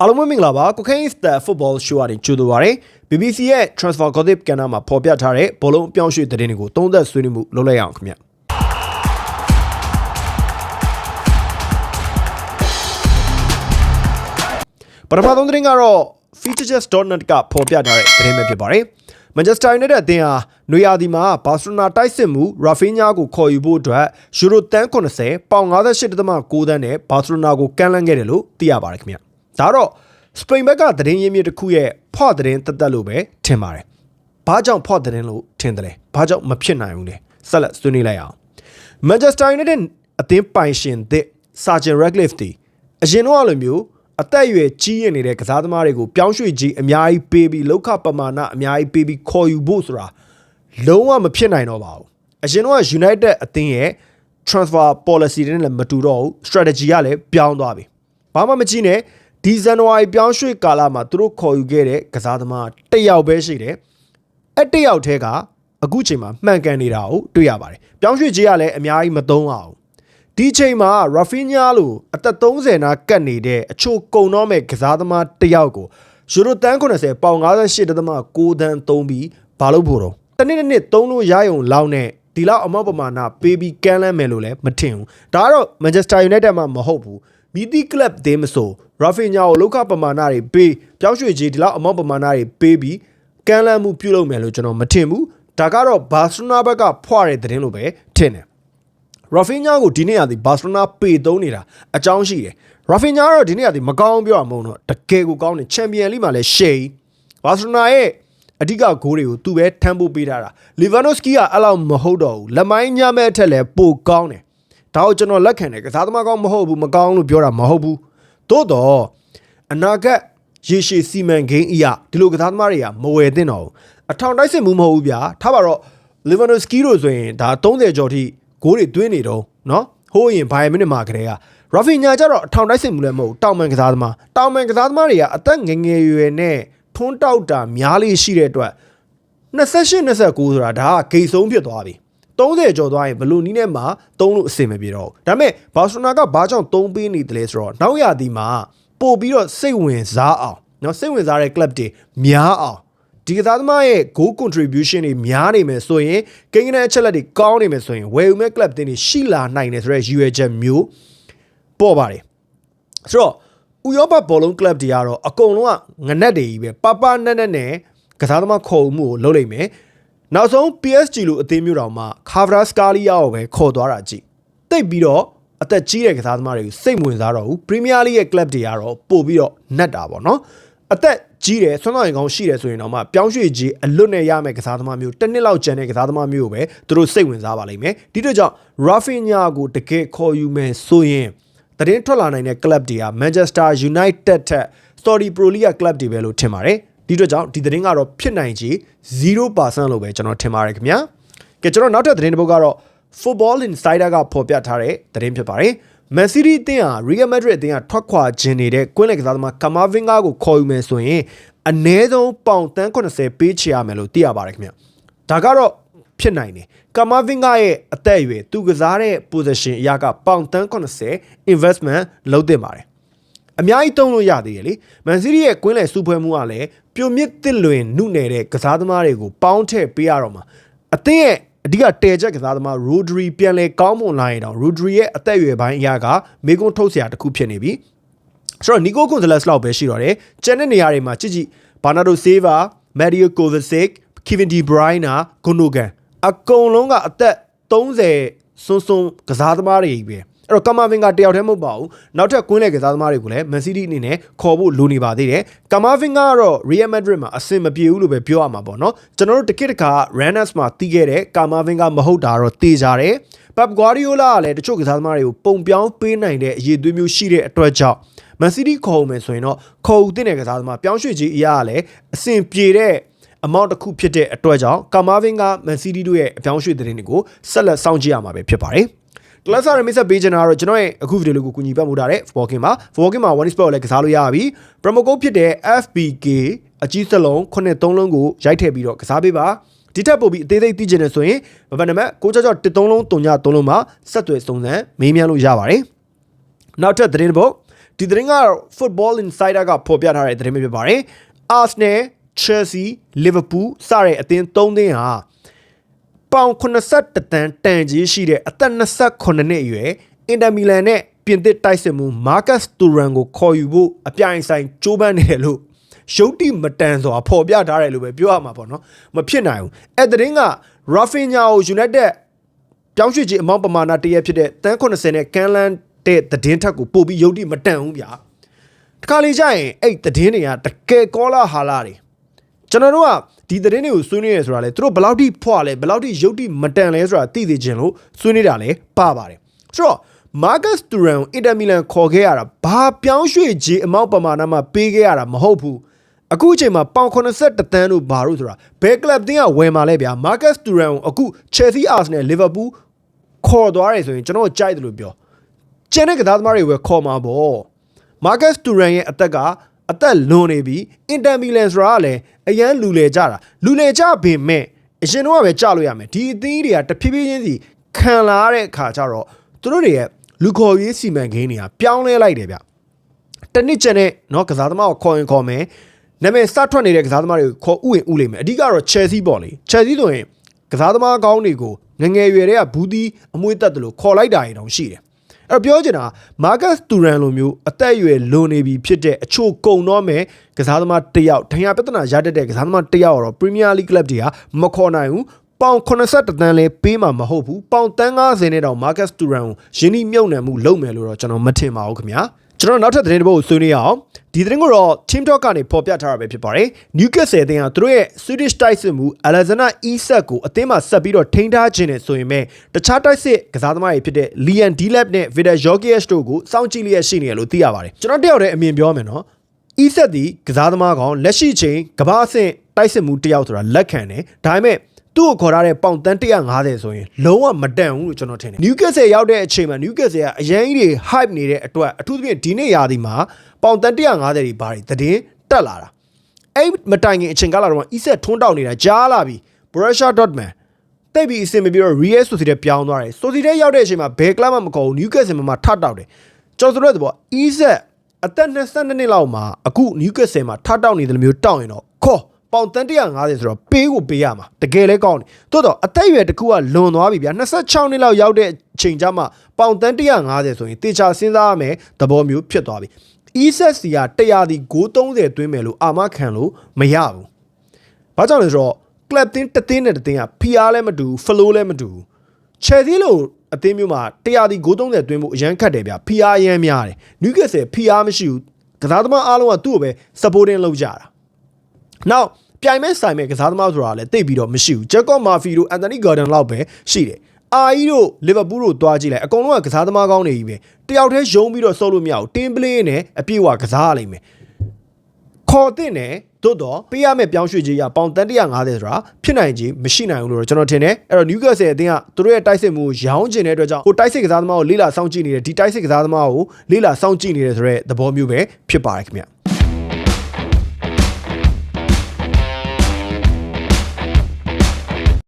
အားလုံးပဲမင်္ဂလာပါ Cocaine Star Football Show အရင်ကြိုဆိုပါရစေ BBC ရဲ့ Transfer Gossip ကဏ္ဍမှာဖော်ပြထားတဲ့ဘောလုံးအပြောင်းအရွှေ့သတင်းတွေကိုသုံးသပ်ဆွေးနွေးမှုလုပ်လိုက်ရအောင်ခင်ဗျပထမဆုံးသတင်းကတော့ features.net ကဖော်ပြထားတဲ့သတင်းပဲဖြစ်ပါတယ် Manchester United အသင်းဟာနွေရာသီမှာဘာစီလိုနာတိုက်စစ်မှု Rafinha ကိုခေါ်ယူဖို့အတွက်ယူရိုတန်80ပေါင်58.6တန်းနဲ့ဘာစီလိုနာကိုကမ်းလှမ်းခဲ့တယ်လို့သိရပါတယ်ခင်ဗျ။ ဒါတော့စပိန်ဘက်ကသတင်းရင်းမြစ်တစ်ခုရဲ့ဖော့သတင်းတက်တက်လို့ပဲထင်ပါတယ်။ဘာကြောင့်ဖော့သတင်းလို့ထင်တယ်လဲ။ဘာကြောင့်မဖြစ်နိုင်ဘူးလဲ။ဆက်လက်ဆွေးနွေးလိုက်အောင်။ Manchester United အသင်းပိုင်ရှင်သစ် Sergeant Ratcliffe တီအရင်တော့လိုမျိုးအသက်အရွယ်ကြီးရနေတဲ့ကစားသမားတွေကိုပြောင်းရွှေ့ကြီးအများကြီးပေးပြီးလောက်ခပမာဏအများကြီးပေးပြီးခေါ်ယူဖို့ဆိုတာလုံးဝမဖြစ်နိုင်တော့ပါဘူးအရင်တော့ United အသင်းရဲ့ transfer policy တွေနဲ့မတူတော့ဘူး strategy ကလည်းပြောင်းသွားပြီဘာမှမကြည့်နဲ့ ဒီဇန်နဝါရီပြောင်းရွှေ့ကာလမှာသူတို့ခေါ်ယူခဲ့တဲ့ကစားသမားတစ်ယောက်ပဲရှိတယ်အဲ့တစ်ယောက်တည်းကအခုချိန်မှာမှန်ကန်နေတာကိုတွေ့ရပါတယ်ပြောင်းရွှေ့ကြီးကလည်းအများကြီးမသုံးအောင်ဒီချိန်မှာ Rafinha လို့အသက်30နာကတ်နေတဲ့အချို့ကုံတော့မဲ့ကစားသမားတစ်ယောက်ကိုယူရိုတန်90ပေါင်58.6တန်းသုံးပြီးဘာလို့ဖို့တော့တနေ့တစ်နေ့သုံးလို့ရယုံလောက်နဲ့ဒီလောက်အမောက်ပမာဏပေးပြီးကမ်းလှမ်းမယ်လို့လည်းမထင်ဘူးဒါကတော့ Manchester United မှာမဟုတ်ဘူးမီတီကလပ်သေးမဆို Rafinha ကိုလောက်ခပမာဏတွေပေးပြောင်းရွှေ့ကြီးဒီလောက်အမောက်ပမာဏတွေပေးပြီးကမ်းလှမ်းမှုပြုလုပ်မယ်လို့ကျွန်တော်မထင်ဘူးဒါကတော့ဘာစီလိုနာဘက်ကဖွာတဲ့သတင်းလို့ပဲထင်တယ်ရာဖီညာကိုဒီနေ့ကဒီဘာစီလိုနာပေသုံးနေတာအကြောင်းရှိတယ်ရာဖီညာကတော့ဒီနေ့ကဒီမကောင်းပြောရမုံတော့တကယ်ကိုကောင်းတယ်ချန်ပီယံလိမှာလည်းရှေးဘာစီလိုနာရဲ့အဓိကဂိုးတွေကိုသူပဲထမ်းဖို့ပေးထားတာလီဗန်နိုစကီကအဲ့လောက်မဟုတ်တော့ဘူးလက်မိုင်းညမဲ့အထက်လည်းပိုကောင်းတယ်ဒါကိုကျွန်တော်လက်ခံတယ်ကစားသမားကောင်းမဟုတ်ဘူးမကောင်းလို့ပြောတာမဟုတ်ဘူး သို့တော့အနာဂတ်ရေရှည်စီမံကိန်းအရာဒီလိုကစားသမားတွေကမဝယ်သင့်တော့ဘူးအထောင်တိုက်စစ်မှုမဟုတ်ဘူးဗျာထားပါတော့လီဗန်နိုစကီတို့ဆိုရင်ဒါ30ကျော်ထိဂိုးတွေသွင်းနေတော့နော်ဟိုးရင်ဘိုင်မိနစ်မှာကလေးကရာဖီညာကျတော့အထောင်တိုက်စစ်မှုလည်းမဟုတ်တောင်မန်ကစားသမားတောင်မန်ကစားသမားတွေကအသက်ငယ်ငယ်ရွယ်နဲ့ထွန်းတောက်တာများလေးရှိတဲ့အတွက်28 29ဆိုတာဒါကဂိတ်ဆုံးဖြစ်သွားပြီ 30ကျော်သွားရင်ဘလူနီးနဲ့မှ3လို့အဆင်မပြေတော့ဘူးဒါပေမဲ့ဘာစလိုနာကဘာကြောင့်3ပေးနေတယ်လဲဆိုတော့နောက်ရသည်မှာပို့ပြီးတော့စိတ်ဝင်စားအောင်နော်စိတ်ဝင်စားတဲ့ club တွေများအောင်ဒီကစားသမားရဲ့ goal contribution တွေများနေမယ်ဆိုရင်ကိန်းဂနအချက်လက်တွေကောင်းနေမယ်ဆိုရင်ဝယ်ယူမဲ့ club တင်တွေရှိလာနိုင်တယ်ဆိုတဲ့ရည်ရွယ်ချက်မျိုးပေါ်ပါတယ်ဆိုတော့ဥရောပဘောလုံး club တွေကတော့အကုန်လုံးကငနက်တွေကြီးပဲပပနက်နက်နဲ့ကစားသမားခုံမှုကိုလုပ်လိုက်မယ် နောက်ဆုံး PSG လို့အသင်းမျိုးတော်မှာခါဗရာစကာလီယာကိုပဲခေါ်သွားတာကြည့်တိတ်ပြီးတော့အသက်ကြီးတဲ့ကစားသမားတွေကိုစိတ်ဝင်စားတော့ဘူးပရီးမီးယားလိရဲ့ club တွေကတော့ပို့ပြီးတော့နှက်တာပေါ့နော်အသက်ကြီးတယ်ဆွမ်းဆောင်ရင်ကောင်းရှိတယ်ဆိုရင်တော့မှပြောင်းရွှေ့ကြီးအလွတ်နဲ့ရမယ့်ကစားသမားမျိုးတစ်နှစ်လောက်ကျန်တဲ့ကစားသမားမျိုးကိုပဲသူတို့စိတ်ဝင်စားပါလိမ့်မယ်ဒီတော့ကြောင့် Rafinha ကိုတကယ်ခေါ်ယူမယ်ဆိုရင်တရင်ထွက်လာနိုင်တဲ့ club တွေက Manchester United ထက် Saudi Pro League club တွေပဲလို့ထင်ပါတယ် ဒီတော့ကြောင့်ဒီသတင်းကတော့ဖြစ်နိုင်ချေ0%လို့ပဲကျွန်တော်ထင်ပါတယ်ခင်ဗျာကဲကျွန်တော်နောက်ထပ်သတင်းတစ်ပုဒ်ကတော့ Football Insider ကဖော်ပြထားတဲ့သတင်းဖြစ်ပါတယ်မန်စီးတီးအသင်းဟာ Real Madrid အသင်းကထွက်ခွာခြင်းနေတဲ့ကွင်းလက်ကစားသမားကာမာဗင်ဂါကိုခေါ်ယူမယ်ဆိုရင်အနည်းဆုံးပေါင်တန်း80ပေးချရမယ်လို့သိရပါတယ်ခင်ဗျဒါကတော့ဖြစ်နိုင်တယ်ကာမာဗင်ဂါရဲ့အသက်အရွယ်သူကစားတဲ့ position အရာကပေါင်တန်း80 investment လုပ်သင့်ပါတယ် အများကြီးသုံးလို့ရသေးတယ်လေမန်စီးတီးရဲ့ကွင်းလယ်စုဖွဲ့မှုကလည်းပြိုမြင့်တစ်လွင်နုနယ်တဲ့ကစားသမားတွေကိုပေါင်းထည့်ပေးရတော့မှာအသင်းရဲ့အဓိကတဲချက်ကစားသမားရိုဒရီပြန်လဲကောင်းမွန်လာရင်တော့ရိုဒရီရဲ့အသက်အရွယ်ပိုင်းအရာကမေကွန်းထုတ်စရာတစ်ခုဖြစ်နေပြီဆိုတော့နီကိုကွန်ဇလက်စ်လောက်ပဲရှိတော့တယ်ကျန်တဲ့နေရာတွေမှာကြည့်ကြည့်ဘာနာဒိုဆေးဗာမက်ဒီယိုကိုဗစ်စစ်ကီဗင်ဒီဘရိုင်းနာဂွန်နိုဂန်အကုန်လုံးကအသက်30စွန်းစွန်းကစားသမားတွေကြီးပဲ အဲ့တော့ကမာဗင်ကတယောက်တည်းမဟုတ်ပါဘူးနောက်ထပ်ကွင်းလေကစားသမားတွေကိုလည်းမန်စီးတီးအနေနဲ့ခေါ်ဖို့လိုနေပါသေးတယ်ကမာဗင်ကတော့ Real Madrid မှာအဆင်မပြေဘူးလို့ပဲပြောရမှာပေါ့နော်ကျွန်တော်တို့တကစ်တခါ Rangers မှာတီးခဲ့တဲ့ကာမာဗင်ကမဟုတ်တာတော့တေးကြတယ်ပပ်ဂွာဒီယိုလာကလည်းတချို့ကစားသမားတွေကိုပုံပြောင်းပေးနိုင်တဲ့အရေးသွေးမျိုးရှိတဲ့အတွက်ကြောင့်မန်စီးတီးခေါ်မယ်ဆိုရင်တော့ခေါ်ဦးတဲ့ကစားသမားပြောင်းရွှေ့ခြင်းအရာကလည်းအဆင်ပြေတဲ့အမောင့်တစ်ခုဖြစ်တဲ့အတွက်ကြောင့်ကာမာဗင်ကမန်စီးတီးတို့ရဲ့အပြောင်းရွှေ့တဲ့တင်တွေကိုဆက်လက်စောင့်ကြည့်ရမှာပဲဖြစ်ပါတယ် ကလပ်စာရမိတ်ဆက်ပေးချင်တာကတော့ကျွန်တော်ရဲ့အခုဗီဒီယိုလေးကိုကူညီပတ်မှုထားတဲ့ Football Game မှာ Football Game မှာ One Sport လည်းကစားလို့ရပြီ Promo Code ဖြစ်တဲ့ FBK အကြီးစလုံး93လုံးကိုရိုက်ထည့်ပြီးတော့ကစားပေးပါဒီထက်ပိုပြီးအသေးစိတ်သိချင်တယ်ဆိုရင်ဗဗနံပါတ်6ကြောက်13လုံး3ည3လုံးမှာဆက်သွယ်စုံစမ်းမေးမြန်းလို့ရပါတယ်နောက်ထပ်သတင်းတစ်ပုဒ်ဒီသတင်းကတော့ Football Insider ကဖော်ပြထားတဲ့သတင်းပဲဖြစ်ပါတယ် Arsenal Chelsea Liverpool စတဲ့အသင်း၃သင်းဟာ ပေါင်81တန်းတန်ကြီးရှိတဲ့အသက်28နှစ်အရွယ်အင်တာမီလန်နဲ့ပြင်သစ်တိုက်စစ်မှုမာကတ်တူရန်ကိုခေါ်ယူဖို့အပြိုင်ဆိုင်ကြိုးပမ်းနေတယ်လို့ရုပ်တိမတန်စွာဖော်ပြထားတယ်လို့ပဲပြောရမှာပေါ့နော်မဖြစ်နိုင်ဘူးအဲ့တဲ့င်းက Rafinha ကို United ပြောင်းရွှေ့ခြင်းအမောင်းပမာဏတရက်ဖြစ်တဲ့တန်း80နဲ့ကန်လန်တဲ့သတင်းထက်ကိုပို့ပြီးရုပ်တိမတန်ဘူးဗျာတခါလေကြာရင်အဲ့သတင်းတွေကတကယ်ကောလာဟာလာတွေ ကျွန်တော်တို့ကဒီသတင်းတွေကိုဆွေးနွေးရဆိုတာလေသူတို့ဘယ်လောက်ထိဖွာလဲဘယ်လောက်ထိရုပ်တိမတန်လဲဆိုတာသိသိချင်းလို့ဆွေးနွေးတာလဲပါပါတယ်ဆိုတော့ Marcus Thuram အင်တာမီလန်ခေါ်ခဲ့ရတာဘာပြောင်းရွှေ့ခြင်းအမောင်းပမာဏမှာပေးခဲ့ရတာမဟုတ်ဘူးအခုအချိန်မှာပေါင်81တန်းတို့ဘာလို့ဆိုတာဘယ်ကလပ်တင်းကဝယ်มาလဲဗျာ Marcus Thuram ကိုအခု Chelsea Arsenal Liverpool ခေါ်သွားတယ်ဆိုရင်ကျွန်တော်ကြိုက်တယ်လို့ပြောကျန်တဲ့ကစားသမားတွေပဲခေါ်မှာပေါ့မာကတ်စတူရန်ရဲ့အသက်က အသက်လွန်နေပြီအင်တာမီလန်ဆိုတာကလည်းအရန်လူလေကြတာလူလေကြပေမဲ့အရင်တော့ပဲကြလို့ရမယ်ဒီအသင်းတွေကတဖြည်းဖြည်းချင်းစီခံလာရတဲ့အခါကျတော့သူတို့တွေရဲ့လူခေါ်ရေးစီမံကိန်းတွေကပြောင်းလဲလိုက်တယ်ဗျတနစ်ကျန်တဲ့เนาะကစားသမားကိုခေါ်ရင်ခေါ်မယ်နာမည်စထွက်နေတဲ့ကစားသမားတွေကိုခေါ်ဥဝင်ဥလိမ့်မယ်အဓိကတော့ Chelsea ပေါ့လေ Chelsea ဆိုရင်ကစားသမားကောင်းတွေကိုငငယ်ရွယ်တွေကဘူးဒီအမွှေးတက်တယ်လို့ခေါ်လိုက်တာရင်တောင်ရှိတယ် အဲ့တော့ပြောချင်တာမာကတ်တူရန်လိုမျိုးအသက်အရွယ်လွန်နေပြီဖြစ်တဲ့အချို့ကုံတော့မယ်ကစားသမားတစ်ယောက်ဒဏ်ရာပြဿနာရတတ်တဲ့ကစားသမားတစ်ယောက်တော့ Premier League Club တွေကမခေါ်နိုင်ဘူးပေါင်80တန်းလဲပေးမှာမဟုတ်ဘူးပေါင်တန်း90နဲ့တောင်မာကတ်တူရန်ကိုယင်းနှိမြုပ်နှံမှုလုပ်မယ်လို့တော့ကျွန်တော်မထင်ပါဘူးခင်ဗျာကျွန်တော်နောက်ထပ်သတင်းတစ်ပုဒ်ကိုဆွေးနွေးရအောင် ဒီသတင်းကိုတော့ Team Talk ကနေဖော်ပြထားတာပဲဖြစ်ပါတယ် Newcastle အသင်းကသူတို့ရဲ့ Swedish တိုက်စစ်မှု Alexander Isak ကိုအသင်းမှာဆက်ပြီးတော့ထိန်းထားခြင်းနဲ့ဆိုရင်ပဲတခြားတိုက်စစ်ကစားသမားတွေဖြစ်တဲ့ Liam Delap နဲ့ Vidal Jorgic တို့ကိုစောင့်ကြည့်လျက်ရှိနေတယ်လို့သိရပါတယ်ကျွန်တော်တယောက်တည်းအမြင်ပြောမယ်နော် Isak ဒီကစားသမားကောင်လက်ရှိချိန်ကမ္ဘာအဆင့်တိုက်စစ်မှုတစ်ယောက်ဆိုတာလက်ခံတယ်ဒါပေမဲ့ သူ့ကိုခေါ်ထားတဲ့ပေါင်တန်း150ဆိုရင်လုံးဝမတန်ဘူးလို့ကျွန်တော်ထင်တယ်။ Newcastle ရောက်တဲ့အချိန်မှာ Newcastle ကအရန်ကြီးတွေ hype နေတဲ့အတွက်အထူးသဖြင့်ဒီနေ့ရာသီမှာပေါင်တန်း150တွေဘာတွေသတင်းတက်လာတာ။အဲ့မတိုင်ခင်အချိန်ကလာတော့ Isak ထွန်းတောက်နေတာကြားလာပြီ Borussia Dortmund တိတ်ပြီးအဆင်မပြေတော့ Real Sociedad ပြောင်းသွားတယ်။ Sociedad ရောက်တဲ့အချိန်မှာဘယ်ကလပ်မှမခေါ်ဘူး Newcastle မှာထတောက်တယ်။ကျွန်တော်တို့ကတော့ Isak အသက်22နှစ်လောက်မှာအခု Newcastle မှာထတောက်နေတယ်လို့မျိုးတောက်ရင်တော့ခေါ် ပေါင်တန်150ဆိုတော့ပေးကိုပေးရမှာတကယ်လဲကောင်းတယ်တိုးတော့အသက်အရွယ်တစ်ခုကလွန်သွားပြီဗျာ26နှစ်လောက်ရောက်တဲ့အချိန်ကျမှပေါင်တန်150ဆိုရင်တေချာစဉ်းစားရမယ်သဘောမျိုးဖြစ်သွားပြီ ESC က100ဒီ930တွင်းမယ်လို့အာမခံလို့မရဘူးဘာကြောင့်လဲဆိုတော့ club တင်းတတင်းနဲ့တတင်းက PR လည်းမတူ flow လည်းမတူ Chelsea လို့အသင်းမျိုးမှာ100ဒီ930တွင်းဖို့အရန်ခတ်တယ်ဗျာ PR အရန်များတယ် Newcastle PR မရှိဘူးကစားသမားအားလုံးကသူ့ကိုပဲ supporting လုပ်ကြတာ နောက်ပြိုင်မဲ့ဆိုင်မဲ့ကစားသမားဆိုတာလည်းတိတ်ပြီးတော့မရှိဘူးဂျက်ကော့မာဖီတို့အန်တိုနီဂါဒန်လောက်ပဲရှိတယ်အာအီတို့လီဗာပူးတို့တွားကြည့်လိုက်အကုန်လုံးကကစားသမားကောင်းနေကြီးပဲတယောက်တည်းယုံပြီးတော့ဆုပ်လို့မရဘူးတင်းပလေးနဲ့အပြည့်ဝကစားရလိမ့်မယ်ခေါ်တဲ့နဲ့သို့တော့ပေးရမယ့်ပြောင်းရွှေ့ခြင်းရပေါင်တန်150ဆိုတာဖြစ်နိုင်ခြင်းမရှိနိုင်ဘူးလို့ကျွန်တော်ထင်တယ်အဲ့တော့ Newcastle အသင်းကသူတို့ရဲ့တိုက်စစ်မှုကိုရောင်းချင်တဲ့အတွက်ကြောင့်ဟိုတိုက်စစ်ကစားသမားကိုလေးလာစောင့်ကြည့်နေတယ်ဒီတိုက်စစ်ကစားသမားကိုလေးလာစောင့်ကြည့်နေတယ်ဆိုတော့သဘောမျိုးပဲဖြစ်ပါတယ်ခင်ဗျ